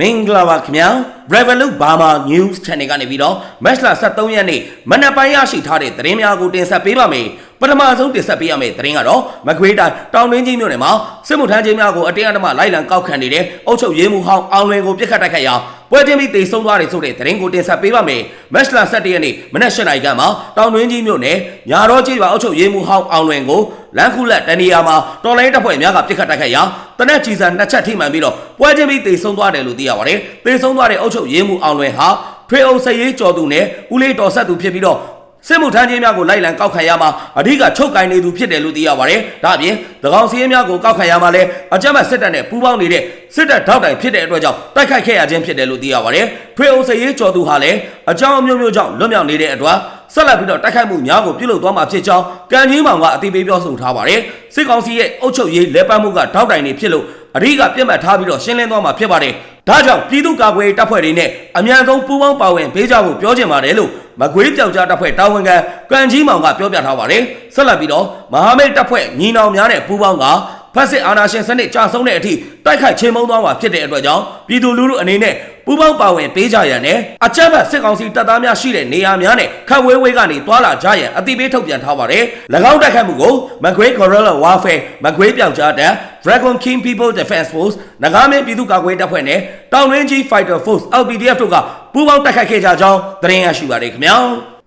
မင်္ဂလာပါခင်ဗျာ Revolut Burma News Channel ကနေပြီးတော့ Match လ23ရက်နေ့မနက်ပိုင်းရရှိထားတဲ့သတင်းများကိုတင်ဆက်ပေးပါမယ်ပထမဆုံးတင်ဆက်ပေးရမယ့်သတင်းကတော့မကွေးတိုင်းတောင်တွင်းကြီးမြို့နယ်မှာစစ်မှုထမ်းချင်းများကိုအတင်းအဓမ္မလိုက်လံကောက်ခံနေတဲ့အုပ်ချုပ်ရေးမှူးဟောင်းအောင်လွင်ကိုပြစ်ခတ်တိုက်ခိုက်ရာ ပွဲချင်းပြီးတေဆုံးသွားတယ်ဆိုတဲ့သတင်းကိုတင်ဆက်ပေးပါမယ်။ Match လ17ရက်နေ့မနက်၈နာရီခန့်မှာတောင်တွင်းကြီးမြို့နယ်ညာတော်ကြီးပါအုပ်ချုပ်ရေးမှူးဟောင်းအောင်လွင်ကိုလမ်းခုလက်တနေရာမှာတော်လိုင်းတပ်ဖွဲ့များကပြစ်ခတ်တိုက်ခိုက်ရာတနက်ကြီးစံနှစ်ချက်ထိမှန်ပြီးတော့ပွဲချင်းပြီးတေဆုံးသွားတယ်လို့သိရပါတယ်။တေဆုံးသွားတဲ့အုပ်ချုပ်ရေးမှူးအောင်လွင်ဟာထွေအောင်စရေးကျော်သူနဲ့ဦးလေးတော်ဆက်သူဖြစ်ပြီးတော့ စစ်မှုထမ်းချင်းများကိုလိုက်လံကောက်ခံရမှာအဓိကချုပ်ကင်နေသူဖြစ်တယ်လို့သိရပါတယ်။ဒါအပြင်သကောင်စည်းများကိုကောက်ခံရမှာလဲအကြမ်းဖက်စစ်တပ်နဲ့ပူးပေါင်းနေတဲ့စစ်တပ်ထောက်တိုင်ဖြစ်တဲ့အတွက်ကြောင့်တိုက်ခိုက်ခဲ့ရခြင်းဖြစ်တယ်လို့သိရပါတယ်။ထွေအောင်စရေးကျော်သူဟာလည်းအကြောင်းအမျိုးမျိုးကြောင့်လွတ်မြောက်နေတဲ့အတွက်ဆက်လက်ပြီးတော့တိုက်ခိုက်မှုများကိုပြုလုပ်သွားမှာဖြစ်ကြောင်းကံကြီးမောင်ကအသိပေးပြောဆိုထားပါတယ်။စစ်ကောင်စီရဲ့အုပ်ချုပ်ရေးလက်ပတ်မှုကထောက်တိုင်နေဖြစ်လို့အဓိကပြတ်မှတ်ထားပြီးတော့ရှင်းလင်းသွားမှာဖြစ်ပါတယ်။ဒါကြောင့်ပြည်သူ့ကာကွယ်ရေးတပ်ဖွဲ့တွေနဲ့အမြန်ဆုံးပူးပေါင်းပါဝင်ပေးကြဖို့ပြောချင်ပါတယ်လို့မကွေးပြောက်ကြားတပ်ဖွဲ့တာဝန်ခံကံကြီးမောင်ကပြောပြထားပါတယ်။ဆက်လက်ပြီးတော့မဟာမိတ်တပ်ဖွဲ့ညီနောင်များနဲ့ပူးပေါင်းက ဖက်စစ်အာဏာရှင်စနစ်ကြာဆုံးတဲ့အထိတိုက်ခိုက်ချင်းမုံသွားမှာဖြစ်တဲ့အတွက်ကြောင့်ပြည်သူလူထုအနေနဲ့ပူးပေါင်းပါဝင်ပေးကြရန်နဲ့အကြမ်းဖက်စစ်ကောင်စီတပ်သားများရှိတဲ့နေရာများနဲ့ခတ်ဝေးဝေးကနေတွာလာကြရန်အတိပေးထုတ်ပြန်ထားပါတယ်။၎င်းတိုက်ခိုက်မှုကိုမကွေး Guerrilla Warfare မကွေးပြောက်ကြားတပ် Dragon King People Defense Force နဂါမင်းပြည်သူ့ကာကွယ်တပ်ဖွဲ့နဲ့တောင်ရင်းကြီး Fighter Force LPDF တို့ကပူးပေါင်းတိုက်ခိုက်ခဲ့ကြကြောင်းသတင်းရရှိပါတယ်ခင်ဗျာ။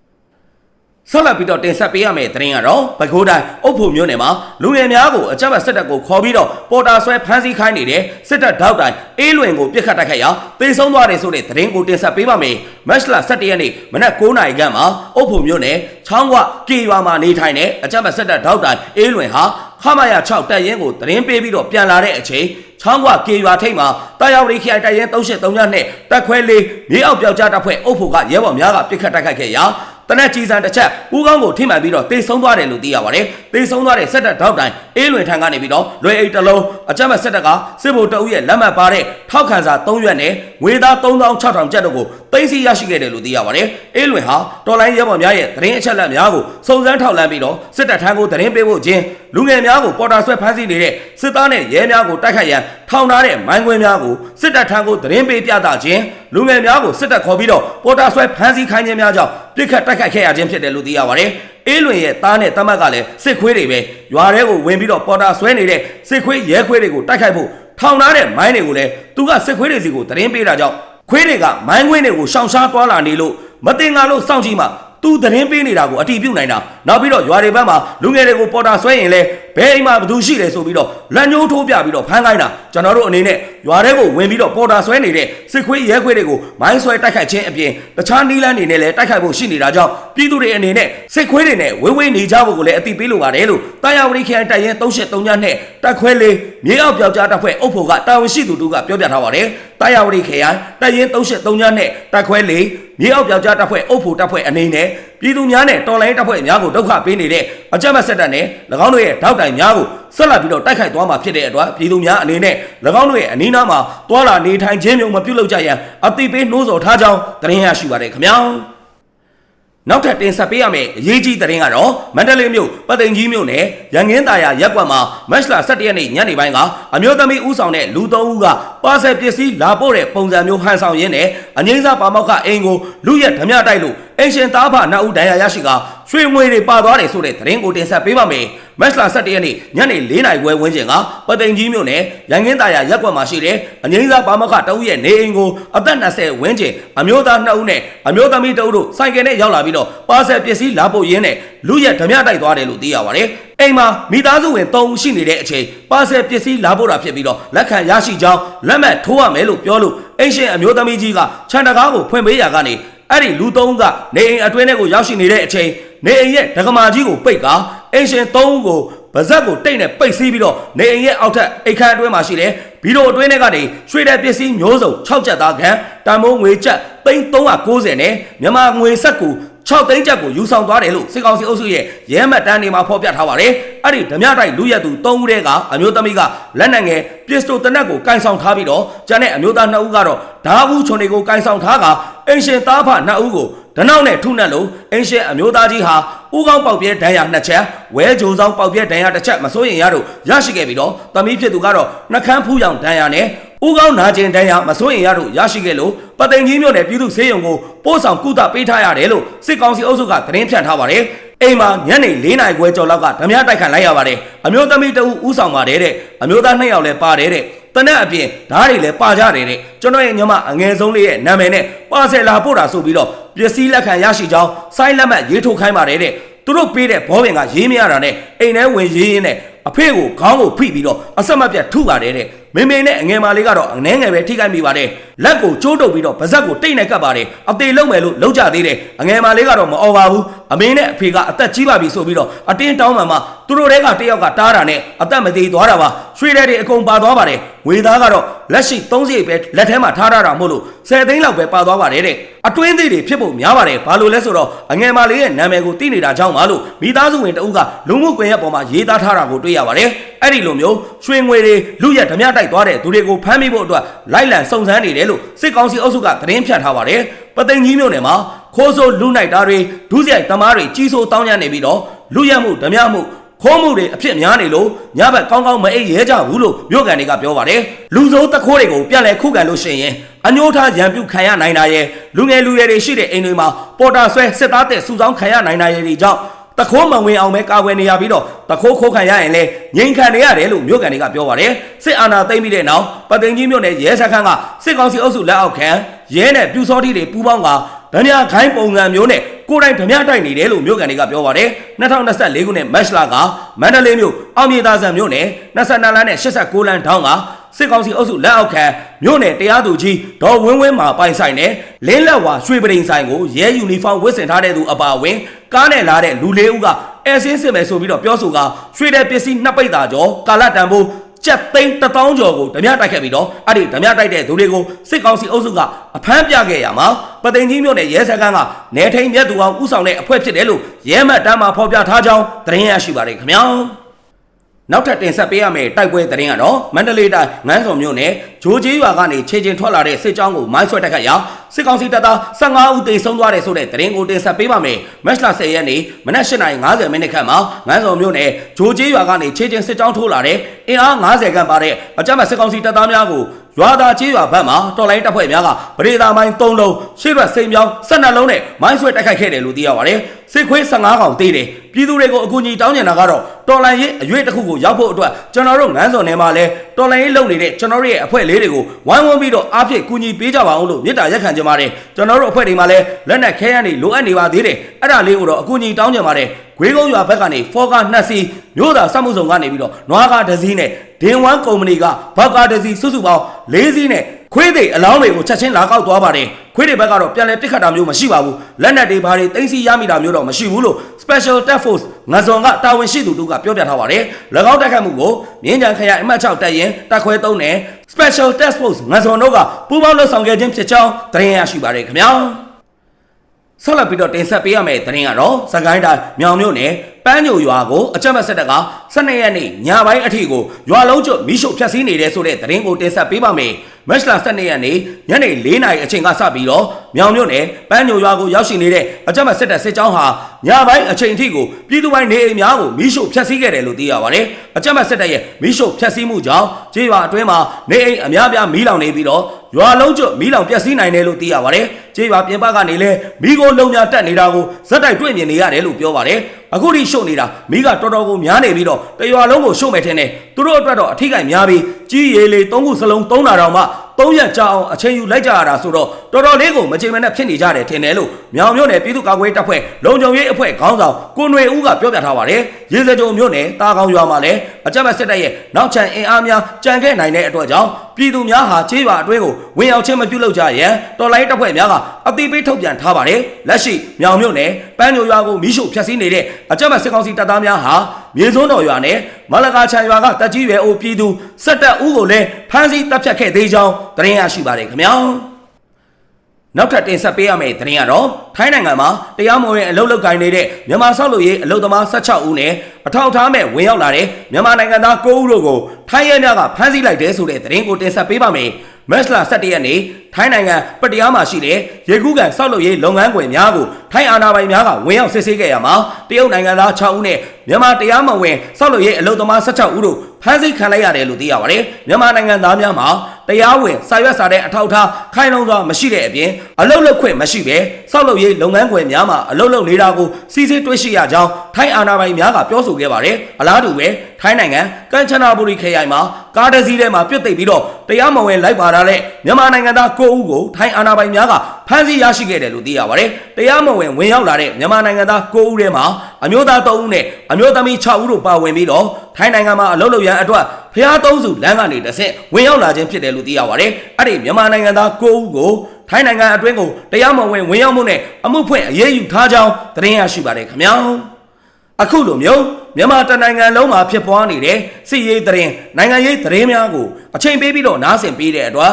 ဆက်လက်ပြီးတော့တင်ဆက်ပေးရမယ့်သတင်းကတော့ပဲခူးတိုင်းအုပ်ဖို့မြို့နယ်မှာလူငယ်များကိုအကြမ်းဖက်စစ်တပ်ကိုခေါ်ပြီးတော့ပေါ်တာဆွဲဖမ်းဆီးခိုင်းနေတဲ့စစ်တပ်ထောက်တိုင်အေးလွင်ကိုပြစ်ခတ်တိုက်ခိုက်ရာတေဆုံးသွားတယ်ဆိုတဲ့သတင်းကိုတင်ဆက်ပေးပါမယ်။မတ်လ17ရက်နေ့မနက်9:00နာရီခန့်မှာအုပ်ဖို့မြို့နယ်ချောင်းကွကေရွာမှာနေထိုင်တဲ့အကြမ်းဖက်စစ်တပ်ထောက်တိုင်အေးလွင်ဟာခမရ6တပ်ရင်းကိုသတင်းပေးပြီးတော့ပြန်လာတဲ့အချိန်ချောင်းကွကေရွာထိပ်မှာတာယာဝရီခိုင်တပ်ရင်း383နဲ့တက်ခွဲလေးမြေအောက်ပြောက်ကြားတပ်ဖွဲ့အုပ်ဖို့ကရဲဘော်များကပြစ်ခတ်တိုက်ခိုက်ခဲ့ရာ တနက်ကြီးစံတစ်ချက်ဦးကောင်းကိုထိမှန်ပြီးတော့တေဆုံးသွားတယ်လို့သိရပါတယ်။တေဆုံးသွားတဲ့စက်တပ်ထောက်တိုင်အေးလွင်ထံကနေပြီးတော့လွယ်အိတ်တစ်လုံးအကြမ်းမဲ့စက်တပ်ကစစ်ဗိုလ်တအုပ်ရဲ့လက်မှတ်ပါတဲ့ထောက်ခံစာ3ရွက်နဲ့ငွေသား3600ကျပ်တို့ကို သိမ်းဆည်းရရှိခဲ့တယ်လို့သိရပါတယ်။အေးလွင်ဟာတော်လိုင်းရဲဘော်များရဲ့သတင်းအချက်အလက်များကိုစုံစမ်းထောက်လှမ်းပြီးတော့စစ်တပ်ထံကိုသတင်းပေးဖို့ချင်းလူငယ်များကိုပေါ်တာဆွဲဖမ်းဆီးနေတဲ့စစ်သားနဲ့ရဲများကိုတိုက်ခိုက်ရန်ထောင်ထားတဲ့မိုင်းခွင်းများကိုစစ်တပ်ထံကိုသတင်းပေးပြသခြင်းလူငယ်များကိုစစ်တပ်ခေါ်ပြီးတော့ပေါ်တာဆွဲဖမ်းဆီးခိုင်းခြင်းများကြောင့်ပြစ်ခတ်တိုက်ခိုက်ခဲ့ရခြင်းဖြစ်တယ်လို့သိရပါတယ်။အေးလွင်ရဲ့သားနဲ့တမတ်ကလည်းစစ်ခွေးတွေပဲရွာထဲကိုဝင်ပြီးတော့ပေါ်တာဆွဲနေတဲ့စစ်ခွေးရဲခွေးတွေကိုတိုက်ခိုက်ဖို့ထောင်ထားတဲ့မိုင်းတွေကိုလည်းသူကစစ်ခွေးတွေစီကိုသတင်းပေးတာကြောင့် ခွေးတွေကမိုင်းခွင်းတွေကိုရှောင်ရှားသွားလာနေလို့မတင်ငါလို့စောင့်ကြည့်မှသူသတင်းပေးနေတာကိုအတီးပြုတ်နိုင်တာနောက်ပြီးတော့ရွာတွေဘက်မှာလူငယ်တွေကိုပေါ်တာဆွဲရင်လဲ ဘယ်အိမ်မှာဘသူရှိလဲဆိုပြီးတော့လက်ညှိုးထိုးပြပြီးတော့ဖမ်းခိုင်းတာကျွန်တော်တို့အနေနဲ့ရွာထဲကိုဝင်ပြီးတော့ပေါ်တာဆွဲနေတဲ့စစ်ခွေးရဲခွေးတွေကိုမိုင်းဆွဲတိုက်ခိုက်ခြင်းအပြင်တခြားနီးလန်းတွေနဲ့လည်းတိုက်ခိုက်ဖို့ရှိနေတာကြောင့်ပြည်သူတွေအနေနဲ့စစ်ခွေးတွေနဲ့ဝေးဝေးနေကြဖို့ကိုလည်းအတိပေးလိုပါတယ်လို့တာယာဝတီခရိုင်တိုင်ရင်373ညနဲ့တက်ခွဲလေးမြေအောက်ပြောက်ကြားတပ်ဖွဲ့အုပ်ဖို့ကတာဝန်ရှိသူတို့ကပြောပြထားပါတယ်တာယာဝတီခရိုင်တိုင်ရင်373ညနဲ့တက်ခွဲလေးမြေအောက်ပြောက်ကြားတပ်ဖွဲ့အုပ်ဖို့တပ်ဖွဲ့အနေနဲ့ ပြည်သူများနဲ့တော်လိုင်းတပ်ဖွဲ့များကိုဒုက္ခပေးနေတဲ့အကြမ်းဖက်စစ်တပ်နဲ့၎င်းတို့ရဲ့ထောက်တိုင်များကိုဆက်လက်ပြီးတော့တိုက်ခိုက်သွားမှာဖြစ်တဲ့အတွက်ပြည်သူများအနေနဲ့၎င်းတို့ရဲ့အနီးနားမှာတွာလာနေထိုင်ခြင်းမျိုးမပြုလုပ်ကြရန်အသိပေးနှိုးဆော်ထားကြောင်းသတင်းရရှိပါတယ်ခင်ဗျာ နောက်ထပ်တင်ဆက်ပေးရမယ့်အရေးကြီးသတင်းကတော့မန္တလေးမြို့ပသိမ်ကြီးမြို့နယ်ရန်ကင်းတာယာရက်ကွက်မှာမတ်လ17ရက်နေ့ညနေပိုင်းကအမျိုးသမီးဦးဆောင်တဲ့လူသုံးဦးကပါဆယ်ပစ္စည်းလာပို့တဲ့ပုံစံမျိုးဟန်ဆောင်ရင်းနဲ့အငိမ့်စားပါမောက်ကအိမ်ကိုလူရက်ဓမြတိုက်လို့အင်ရှင်သားဖနှစ်ဦးဒဏ်ရာရရှိကရွှေငွေတွေပါသွားတယ်ဆိုတဲ့သတင်းကိုတင်ဆက်ပေးပါမယ်။ မတ်လ17ရက်နေ့ညနေ4နာရီခွဲဝန်းကျင်ကပသိမ်ကြီးမြို့နယ်ရန်ကင်းတာယာရက်ကွက်မှာရှိတဲ့အငိမ့်စားပါမောက်ကတဦးရဲ့နေအိမ်ကိုအသက်20ဝန်းကျင်အမျိုးသား2ဦးနဲ့အမျိုးသမီး2ဦးတို့ဆိုင်ကယ်နဲ့ရောက်လာပြီးတော့ပါဆယ်ပစ္စည်းလာပို့ရင်းနဲ့လူရက်ဓမြတိုက်သွားတယ်လို့သိရပါတယ်။အိမ်မှာမိသားစုဝင်3ဦးရှိနေတဲ့အချိန်ပါဆယ်ပစ္စည်းလာပို့တာဖြစ်ပြီးတော့လက်ခံရရှိကြောင်းလက်မှတ်ထိုးရမယ်လို့ပြောလို့အင်ရှင်အမျိုးသမီးကြီးကခြံတကားကိုဖွင့်ပေးရာကနေအဲ့ဒီလူသုံးကနေအိမ်အတွင်းထဲကိုရောက်ရှိနေတဲ့အချိန်နေအိမ်ရဲ့ဒကမာကြီးကိုပိတ်က အင်ရှင်သုံးကိုဗဇက်ကိုတိတ်နဲ့ပိတ်စီးပြီးတော့နေအိမ်ရဲ့အောက်ထပ်အိတ်ခမ်းအတွင်းမှာရှိတယ်ဘီဒိုအတွင်းထဲကနေရွှေတဲ့ပစ္စည်းမျိုးစုံ6ချက်သားခန့်တန်မိုးငွေချက်390နဲ့မြန်မာငွေဆက်ကူ6သိန်းချက်ကိုယူဆောင်သွားတယ်လို့စစ်ကောင်စီအုပ်စုရဲ့ရဲမှတ်တမ်းတွေမှာဖော်ပြထားပါတယ်။အဲ့ဒီဓမြတိုက်လူရက်သူ3ဦးတည်းကအမျိုးသမီးကလက်နက်ငယ်ပစ္စတိုတနက်ကိုကင်ဆောင်ထားပြီးတော့ကျန်တဲ့အမျိုးသား2ဦးကတော့ဓာဘူးချုံတွေကိုကင်ဆောင်ထားကအင်ရှင်သားဖ2ဦးကိုဒနောက်နဲ့ထုနှက်လို့အင်ရှင်အမျိုးသားကြီးဟာ ဦးကောင်းပေါက်ပြဲဒဏ်ရာနှစ်ချက်ဝဲဂျိုဆောင်ပေါက်ပြဲဒဏ်ရာတစ်ချက်မစိုးရင်ရတော့ရရှိခဲ့ပြီးတော့သမီးဖြစ်သူကတော့နှကန်းဖူးရောင်ဒဏ်ရာနဲ့ဦးကောင်းနာကျင်တန်းရမစိုးရင်ရတို့ရရှိခဲ့လို့ပသိမ်ကြီးမြို့နယ်ပြည်သူ့ဆေးရုံကိုပို့ဆောင်ကုသပေးထားရတယ်လို့စစ်ကောင်စီအုပ်စုကသတင်းဖြန့်ထားပါတယ် အိမ်မှာညနေ၄နာရီခွဲကျော်လောက်ကဓမြတိုက်ခတ်လိုက်ရပါတယ်အမျိုးသမီးတဦးဦးဆောင်ပါတယ်တဲ့အမျိုးသား၂ယောက်လည်းပါတယ်တဲ့တနက်အပြင်ဓားတွေလည်းပါကြတယ်တဲ့ကျွန်တော်ရဲ့ညီမအငယ်ဆုံးလေးရဲ့နာမည်နဲ့ပါဆယ်လာပို့တာဆိုပြီးတော့ပစ္စည်းလက်ခံရရှိကြောင်းစိုင်းလက်မှတ်ရေးထုတ်ခိုင်းပါတယ်တဲ့သူတို့ပေးတဲ့ဘောပင်ကရေးမရတာနဲ့အိမ်ထဲဝင်ရေးရင်းနဲ့အဖေကိုခေါင်းကိုဖိပြီးတော့အဆက်မပြတ်ထုပါတယ်တဲ့မေမေနဲ့အငယ်မလေးကတော့အနှဲငယ်ပဲထိခိုက်မိပါတယ်လက်ကိုကျိုးတုပ်ပြီးတော့ဗဇက်ကိုတိတ်နဲ့ကပ်ပါတယ်အသေးလုံးမယ်လို့လုံးကြသေးတယ်အငယ်မလေးကတော့မအော်ပါဘူး အမေနဲ့အဖေကအသက်ကြီးပါပြီဆိုပြီးတော့အတင်းတောင်းမှမှသူတို့တဲကတယောက်ကတားတာနဲ့အသက်မသေးသွားတာပါရွှေတဲ့တွေအကုန်ပါသွားပါတယ်ငွေသားကတော့လက်ရှိ30ပဲလက်ထဲမှာထားရတာမို့လို့10သိန်းလောက်ပဲပါသွားပါတယ်တဲ့အတွင်းသေးတွေဖြစ်ဖို့များပါတယ်ဘာလို့လဲဆိုတော့အငယ်မလေးရဲ့နာမည်ကိုသိနေတာကြောင့်ပါလို့မိသားစုဝင်တဦးကလူမှုကွန်ရက်ပေါ်မှာရေးသားထားတာကိုတွေ့ရပါတယ်အဲ့ဒီလိုမျိုးရွှေငွေတွေလူရက်ဓမြတိုက်သွားတဲ့သူတွေကိုဖမ်းမိဖို့အတွက်လိုက်လံစုံစမ်းနေတယ်လို့စစ်ကောင်စီအုပ်စုကသတင်းဖြန့်ထားပါတယ်ပသိမ်ကြီးမြို့နယ်မှာ ခိုးဆိုးလူနိုင်တာတွေဒုစရိုက်သမားတွေကြီးစိုးတောင်းကြနေပြီးတော့လူရက်မှုဓမြမှုခိုးမှုတွေအဖြစ်များနေလို့ညဘက်ကောင်းကောင်းမအိပ်ရဲကြဘူးလို့မြို့ကန်တွေကပြောပါတယ်လူစိုးတခိုးတွေကိုပြန်လဲခုခံလို့ရှိရင်အညိုးထားရံပြုတ်ခံရနိုင်တာရဲ့လူငယ်လူရွယ်တွေရှိတဲ့အိမ်တွေမှာပေါ်တာဆွဲစစ်သားတဲ့စုဆောင်းခံရနိုင်တာရဲ့ဒီကြောင့်တခိုးမဝင်အောင်ပဲကာကွယ်နေရပြီးတော့တခိုးခိုးခံရရင်လဲငိန်ခံနေရတယ်လို့မြို့ကန်တွေကပြောပါတယ်စစ်အာဏာသိမ်းပြီးတဲ့နောက်ပသိမ်ကြီးမြို့နယ်ရဲစခန်းကစစ်ကောင်စီအုပ်စုလက်အောက်ခံရဲနဲ့ပြူစောတိတွေပူးပေါင်းက ဗမြခိုင်းပုံစံမျိုးနဲ့ကိုယ်တိုင်ဗမြတိုက်နေတယ်လို့မြို့ကန်တွေကပြောပါတယ်2024ခုနှစ်မတ်လကမန္တလေးမြို့အောင်မြေသာဆန်မြို့နယ်22လမ်းနဲ့89လမ်းထောင်းကစစ်ကောင်စီအုပ်စုလက်အောက်ခံမြို့နယ်တရားသူကြီးဒေါ်ဝင်းဝင်းမှာပိုင်ဆိုင်တဲ့လင်းလက်ဝါရွှေပရိန်ဆိုင်ကိုရဲယူနီဖောင်းဝတ်ဆင်ထားတဲ့သူအပါအဝင်ကားနဲ့လာတဲ့လူလေးဦးကအဲဆင်းစစ်မယ်ဆိုပြီးတော့ပြောဆိုကရွှေတဲ့ပစ္စည်းနှစ်ပိတ်တာကျော်ကာလတန်ဖိုး ကြက်သိန်းတစ်သောင်းကျော်ကိုဓမြတိုက်ခဲ့ပြီးတော့အဲ့ဒီဓမြတိုက်တဲ့သူတွေကိုစစ်ကောင်စီအုပ်စုကအဖမ်းပြခဲ့ရမှာပသိမ်ကြီးမြို့နယ်ရဲစခန်းကနေထိန်မြတ်သူအောင်ဥဆောင်တဲ့အဖွဲ့ဖြစ်တယ်လို့ရဲမှတ်တမ်းမှာဖော်ပြထားကြောင်းသတင်းရရှိပါတယ်ခင်ဗျာ နောက်ထပ်တင်ဆက်ပေးရမယ့်တိုက်ပွဲသတင်းကတော့မန္တလေးတိုင်းငန်းစုံမြို့နယ်ဂျိုးကြီးရွာကနေခြေချင်းထွက်လာတဲ့စစ်ကြောင်းကိုမိုင်းဆွဲတိုက်ခတ်ရာစစ်ကောင်စီတပ်သား15ဦးသေဆုံးသွားတယ်ဆိုတဲ့သတင်းကိုတင်ဆက်ပေးပါမယ်။မတ်လ10ရက်နေ့မနက်8:50မိနစ်ခန့်မှာငန်းစုံမြို့နယ်ဂျိုးကြီးရွာကနေခြေချင်းစစ်ကြောင်းထိုးလာတဲ့အင်အား90ခန့်ပါတဲ့အကြမ်းဖက်စစ်ကောင်စီတပ်သားများကိုရွာသားကြီးရွာဘက်မှာတော်လိုင်းတပ်ဖွဲ့များကပရိသာမိုင်း3လုံးရှေ့ဘက်စိန်ပြောင်း12လုံးနဲ့မိုင်းဆွဲတိုက်ခိုက်ခဲ့တယ်လို့သိရပါတယ်။စစ်ခွေး15កောင်သေးတယ်။ပြည်သူတွေကိုအကူအညီတောင်းနေတာကတော့ တော်လိုင်းရေးအရွေးတစ်ခုကိုရောက်ဖို့အတွက်ကျွန်တော်တို့ငန်းစုံနယ်မှာလဲတော်လိုင်းရေးလုပ်နေတဲ့ကျွန်တော်တို့ရဲ့အဖွဲ့လေးတွေကိုဝိုင်းဝန်းပြီးတော့အားဖြည့်ကူညီပေးကြပါအောင်လို့မေတ္တာရက်ခံကြပါတယ်ကျွန်တော်တို့အဖွဲ့တွေမှာလည်းလက်နက်ခဲယမ်းတွေလိုအပ်နေပါသေးတယ်အဲ့ဒါလေးကိုတော့အကူအညီတောင်းကြပါတယ်ဂွေးကုန်းရွာဘက်ကနေဖောကာနှစ်စီးမြို့သားစက်မှုဆောင်ကနေပြီးတော့နွားကားတစ်စီးနဲ့ဒင်ဝမ်ကုမ္ပဏီကဘက်ကားတစ်စီးစုစုပေါင်း၄စီးနဲ့ခွေးတွေအလောင်းတွေကိုချက်ချင်းလာကောက်သွားပါတယ်ခွေးတွေဘက်ကတော့ပြန်လဲပစ်ခတ်တာမျိုးမရှိပါဘူးလက်နက်တွေဘာတွေတင်းစီရမိတာမျိုးတော့မရှိဘူးလို့ Special Task Force ငဇွန်ကတာဝန်ရှိသူတို့ကပြောပြထားပါတယ်၎င်းတိုက်ခတ်မှုကိုမြင်းကြံခရိုင်အမှတ်6တပ်ရင်တပ်ခွဲ3နဲ့ Special Task Force ငဇွန်တို့ကပူးပေါင်းလှုပ်ဆောင်ခဲ့ခြင်းဖြစ်ကြောင်းသတင်းရရှိပါတယ်ခင်ဗျာဆက်လက်ပြီးတော့တင်ဆက်ပေးရမယ့်သတင်းကတော့စကိုင်းတိုင်းမြောင်မြို့နယ် ပန်းညိုရွာကိုအကြမ်းဖက်စစ်တပ်က12ရက်နေ့ညပိုင်းအထိကိုရွာလုံးကျွတ်မိရှုဖျက်ဆီးနေတဲ့ဆိုတဲ့သတင်းကိုတင်ဆက်ပေးပါမယ်။မက်လ12ရက်နေ့ညနေ4နာရီအချိန်ကစပြီးတော့မြောင်မြို့နယ်ပန်းညိုရွာကိုရောက်ရှိနေတဲ့အကြမ်းဖက်စစ်တပ်စစ်ကြောင်းဟာညပိုင်းအချိန်အထိကိုပြည်သူပိုင်းနေအိမ်များကိုမိရှုဖျက်ဆီးခဲ့တယ်လို့သိရပါတယ်။အကြမ်းဖက်စစ်တပ်ရဲ့မိရှုဖျက်ဆီးမှုကြောင့်ကျေးရွာအတွင်းမှာနေအိမ်အများပြားမီးလောင်နေပြီးတော့ ရွာလုံးကျွတ်မီးလောင်ပျက်စီးနိုင်တယ်လို့သိရပါတယ်။ကျေးရွာပြင်ပကနေလဲမီးကိုလုံညာတက်နေတာကိုဇက်တိုက်တွေ့မြင်နေရတယ်လို့ပြောပါတယ်။အခုထိရှုပ်နေတာမီးကတော်တော်ကိုများနေပြီးတော့တရွာလုံးကိုရှုပ်မယ်ထင်တယ်။သူတို့အတွက်တော့အထိကိများပြီးကြီးရေလေသုံးခုစလုံးသုံးတာတော့မှသုံးရက်ကြာအောင်အချိန်ယူလိုက်ကြရတာဆိုတော့တော်တော်လေးကိုမချိန်မနဲ့ဖြစ်နေကြတယ်ထင်တယ်လို့မြောင်မြို့နယ်ပြည်သူ့ကာကွယ်ရေးတပ်ဖွဲ့လုံခြုံရေးအဖွဲ့ခေါင်းဆောင်ကိုຫນွေဦးကပြောပြထားပါတယ်။ရေစကြုံမြို့နယ်တာကောင်းရွာမှာလည်းအကြမ်းဖက်စစ်တပ်ရဲ့နောက်ချန်အင်အားများကြံခဲ့နိုင်တဲ့အတွက်ကြောင့်ပြည်သူများဟာခြေရွာအတွင်းကိုဝင်ရောက်ခြင်းမပြုလုပ်ကြရန်တော်လိုင်းတပ်ဖွဲ့များကအတိပေးထုတ်ပြန်ထားပါတယ်။လက်ရှိမြောင်မြို့နယ်ပန်းညိုရွာကိုမိရှုဖျက်ဆီးနေတဲ့အကြမ်းဖက်စစ်ကောင်စီတပ်သားများဟာမြေစွန်းတော်ရွာနဲ့မလကာချံရွာကတက်ကြီးရွယ်အိုပြည်သူစက်တပ်ဦးကိုလည်းဖမ်းဆီးတပ်ဖြတ်ခဲ့သေးကြောင်းသတင်းရရှိပါတယ်ခင်ဗျာ။ နောက်ထပ်တင်ဆက်ပေးရမယ့်သတင်းကတော့ထိုင်းနိုင်ငံမှာတရားမဝင်အလုပ်လုပ်ကိုင်နေတဲ့မြန်မာဆောက်လုပ်ရေးအလုပ်သမား16ဦးနဲ့အထောက်အထားမဲ့ဝင်ရောက်လာတဲ့မြန်မာနိုင်ငံသား9ဦးတို့ကိုထိုင်းရဲများကဖမ်းဆီးလိုက်တဲ့ဆိုတဲ့သတင်းကိုတင်ဆက်ပေးပါမယ်။မက်လ17ရက်နေ့ထိုင်းနိုင်ငံပတ္တရားမှာရှိတဲ့ရေကူးကန်ဆောက်လုပ်ရေးလုပ်ငန်းခွင်များကိုထိုင်းအာဏာပိုင်များကဝင်ရောက်စစ်ဆေးခဲ့ရမှာတရုတ်နိုင်ငံသား6ဦးနဲ့မြန်မာတရားမဝင်ဆောက်လုပ်ရေးအလုပ်သမား16ဦးတို့ဖမ်းဆီးခံလိုက်ရတယ်လို့သိရပါတယ်မြန်မာနိုင်ငံသားများမှာတရားဝင်စာရွက်စာတမ်းအထောက်အထားခိုင်လုံစွာမရှိတဲ့အပြင်အလုပ်လုပ်ခွင့်မရှိဘဲဆောက်လုပ်ရေးလုပ်ငန်းခွင်များမှာအလုပ်လုပ်နေတာကိုစီစစ်တွေ့ရှိရကြောင်းထိုင်းအာဏာပိုင်များကပြောဆိုခဲ့ပါတယ်အလားတူပဲထိုင်းနိုင်ငံကမ်ချနာဘူရီခရိုင်မှာကားတစ်စီးထဲမှာပြစ်သိပ်ပြီးတော့တရားမဝင်လိုက်ပါလာတဲ့မြန်မာနိုင်ငံသား9ဦးကိုထိုင်းအာဏာပိုင်များက ဖမ်းဆီးရရှိခဲ့တယ်လို့သိရပါတယ်တရားမဝင်ဝင်ရောက်လာတဲ့မြန်မာနိုင်ငံသား9ဦးထဲမှာအမျိုးသား3ဦးနဲ့အမျိုးသမီး6ဦးတို့ပါဝင်ပြီးတော့ထိုင်းနိုင်ငံမှာအလုပ်လုပ်ရန်အတွက်ဖျားသုံးစုလမ်းကနေတစ်ဆင့်ဝင်ရောက်လာခြင်းဖြစ်တယ်လို့သိရပါတယ်အဲ့ဒီမြန်မာနိုင်ငံသား9ဦးကိုထိုင်းနိုင်ငံအတွင်းကိုတရားမဝင်ဝင်ရောက်မှုနဲ့အမှုဖွင့်အရေးယူထားကြောင်းသတင်းရရှိပါတယ်ခင်ဗျာအခုလိုမျိုးမြန်မာတနိုင်ငံလုံးမှာဖြစ်ပွားနေတဲ့စစ်ရေးသတင်းနိုင်ငံရေးသတင်းများကိုအချိန်ပေးပြီးတော့နားဆင်ပေးတဲ့အတွက်